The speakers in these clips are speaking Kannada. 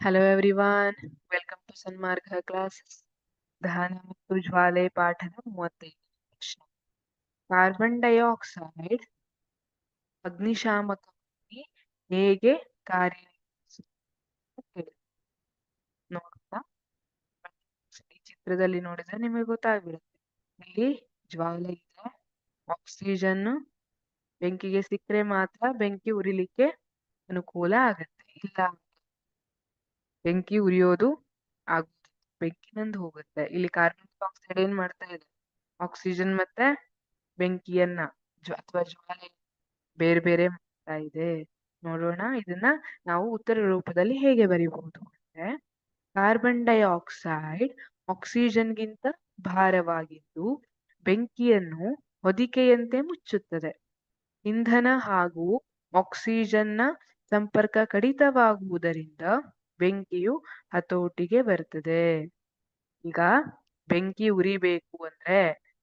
Hello everyone welcome to Sanmarga classes ದಹನ ಮತ್ತು ಜ್ವಾಲೆ ಪಾಠದ ಮೂವತ್ತೈದು ಪ್ರಶ್ನೆ ಕಾರ್ಬನ್ ಡೈಆಕ್ಸೈಡ್ ಅಗ್ನಿಶಾಮಕವಾಗಿ ಹೇಗೆ ಕಾರ್ಯ ನೋಡ್ತಾ ಈ ಚಿತ್ರದಲ್ಲಿ ನೋಡಿದ್ರೆ ನಿಮಗೆ ಗೊತ್ತಾಗ್ಬಿಡುತ್ತೆ. ಇಲ್ಲಿ ಜ್ವಾಲೆ ಇದೆ ಆಕ್ಸಿಜನ್ ಬೆಂಕಿಗೆ ಸಿಕ್ಕರೆ ಮಾತ್ರ ಬೆಂಕಿ ಉರಿಲಿಕ್ಕೆ ಅನುಕೂಲ ಆಗುತ್ತೆ. ಇಲ್ಲ. ಬೆಂಕಿ ಉರಿಯೋದು ಆಗುತ್ತೆ ಬೆಂಕಿನಂದು ಹೋಗುತ್ತೆ. ಇಲ್ಲಿ ಕಾರ್ಬನ್ ಡೈಆಕ್ಸೈಡ್ ಏನ್ ಮಾಡ್ತಾ ಇದೆ? ಆಕ್ಸಿಜನ್ ಮತ್ತೆ ಬೆಂಕಿಯನ್ನ ಅಥವಾ ಜ್ವಾಲೆ ಬೇರೆ ಬೇರೆ ಮಾಡ್ತಾ ಇದೆ. ನೋಡೋಣ, ಇದನ್ನ ನಾವು ಉತ್ತರ ರೂಪದಲ್ಲಿ ಹೇಗೆ ಬರೀಬಹುದು ಅಂದ್ರೆ ಕಾರ್ಬನ್ ಡೈಆಕ್ಸೈಡ್ ಆಕ್ಸಿಜನ್ಗಿಂತ ಭಾರವಾಗಿದ್ದು ಬೆಂಕಿಯನ್ನು ಹೊದಿಕೆಯಂತೆ ಮುಚ್ಚುತ್ತದೆ. ಇಂಧನ ಹಾಗೂ ಆಕ್ಸಿಜನ್ನ ಸಂಪರ್ಕ ಕಡಿತವಾಗುವುದರಿಂದ ಬೆಂಕಿಯು ಹತೋಟಿಗೆ ಬರ್ತದೆ ಈಗ ಬೆಂಕಿ ಉರಿಬೇಕು ಅಂದ್ರೆ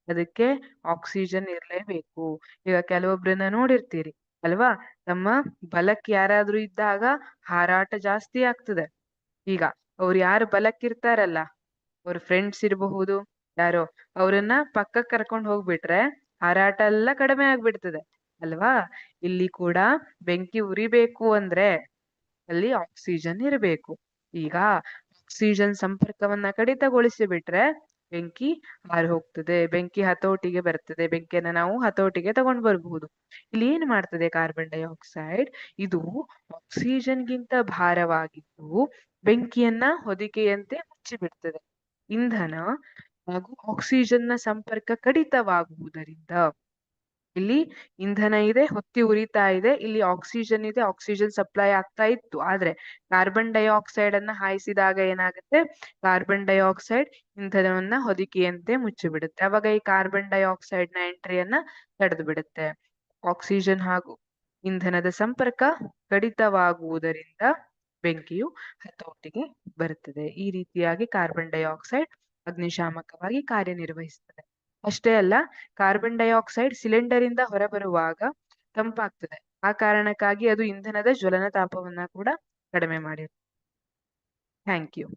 ಅದಕ್ಕೆ ಆಕ್ಸಿಜನ್ ಇರ್ಲೇಬೇಕು. ಈಗ ಕೆಲವೊಬ್ರನ್ನ ನೋಡಿರ್ತೀರಿ, ಅಲ್ವಾ? ನಮ್ಮ ಬಲಕ್ಕೆ ಯಾರಾದ್ರೂ ಇದ್ದಾಗ ಹಾರಾಟ ಜಾಸ್ತಿ ಆಗ್ತದೆ. ಈಗ ಅವ್ರು ಯಾರು ಬಲಕ್ಕಿರ್ತಾರಲ್ಲ, ಅವ್ರ ಫ್ರೆಂಡ್ಸ್ ಇರಬಹುದು, ಯಾರೋ, ಅವ್ರನ್ನ ಪಕ್ಕಕ್ಕೆ ಕರ್ಕೊಂಡು ಹೋಗ್ಬಿಟ್ರೆ ಹಾರಾಟ ಎಲ್ಲ ಕಡಿಮೆ ಆಗ್ಬಿಡ್ತದೆ, ಅಲ್ವಾ? ಇಲ್ಲಿ ಕೂಡ ಬೆಂಕಿ ಉರಿಬೇಕು ಅಂದ್ರೆ ಅಲ್ಲಿ ಆಕ್ಸಿಜನ್ ಇರಬೇಕು. ಈಗ ಆಕ್ಸಿಜನ್ ಸಂಪರ್ಕವನ್ನ ಕಡಿತಗೊಳಿಸಿ ಬಿಟ್ರೆ ಬೆಂಕಿ ಹಾರಿ ಹೋಗ್ತದೆ, ಬೆಂಕಿ ಹತೋಟಿಗೆ ಬರ್ತದೆ, ಬೆಂಕಿಯನ್ನ ನಾವು ಹತೋಟಿಗೆ ತಗೊಂಡ್ ಬರಬಹುದು. ಇಲ್ಲಿ ಏನ್ ಮಾಡ್ತದೆ ಕಾರ್ಬನ್ ಡೈಆಕ್ಸೈಡ್ ಇದು ಆಕ್ಸಿಜನ್ ಗಿಂತ ಭಾರವಾಗಿದ್ದು ಬೆಂಕಿಯನ್ನ ಹೊದಿಕೆಯಂತೆ ಮುಚ್ಚಿಬಿಡ್ತದೆ. ಇಂಧನ ಹಾಗೂ ಆಕ್ಸಿಜನ್ನ ಸಂಪರ್ಕ ಕಡಿತವಾಗುವುದರಿಂದ ಇಲ್ಲಿ ಇಂಧನ ಇದೆ, ಹೊತ್ತಿ ಉರಿತಾ ಇದೆ, ಇಲ್ಲಿ ಆಕ್ಸಿಜನ್ ಇದೆ ಆಕ್ಸಿಜನ್ ಸಪ್ಲೈ ಆಗ್ತಾ ಇತ್ತು. ಆದ್ರೆ ಕಾರ್ಬನ್ ಡೈಆಕ್ಸೈಡ್ ಅನ್ನ ಹಾಯಿಸಿದಾಗ ಏನಾಗುತ್ತೆ? ಕಾರ್ಬನ್ ಡೈಆಕ್ಸೈಡ್ ಇಂಧನವನ್ನ ಹೊದಿಕೆಯಂತೆ ಮುಚ್ಚಿಬಿಡುತ್ತೆ. ಅವಾಗ ಈ ಕಾರ್ಬನ್ ಡೈಆಕ್ಸೈಡ್ನ ಎಂಟ್ರಿಯನ್ನ ತಡೆದು ಬಿಡುತ್ತೆ ಆಕ್ಸಿಜನ್ ಹಾಗೂ ಇಂಧನದ ಸಂಪರ್ಕ ಕಡಿತವಾಗುವುದರಿಂದ ಬೆಂಕಿಯು ಹತೋಟಿಗೆ ಬರುತ್ತದೆ. ಈ ರೀತಿಯಾಗಿ ಕಾರ್ಬನ್ ಡೈಆಕ್ಸೈಡ್ ಅಗ್ನಿಶಾಮಕವಾಗಿ ಕಾರ್ಯನಿರ್ವಹಿಸುತ್ತದೆ. ಅಷ್ಟೇ ಅಲ್ಲ ಕಾರ್ಬನ್ ಡೈಆಕ್ಸೈಡ್ ಸಿಲಿಂಡರ್ ಇಂದ ಹೊರಬರುವಾಗ ತಂಪಾಗ್ತದೆ. ಆ ಕಾರಣಕ್ಕಾಗಿ ಅದು ಇಂಧನದ ಜ್ವಲನ ತಾಪವನ್ನ ಕೂಡ ಕಡಿಮೆ ಮಾಡಿರುತ್ತೆ. Thank you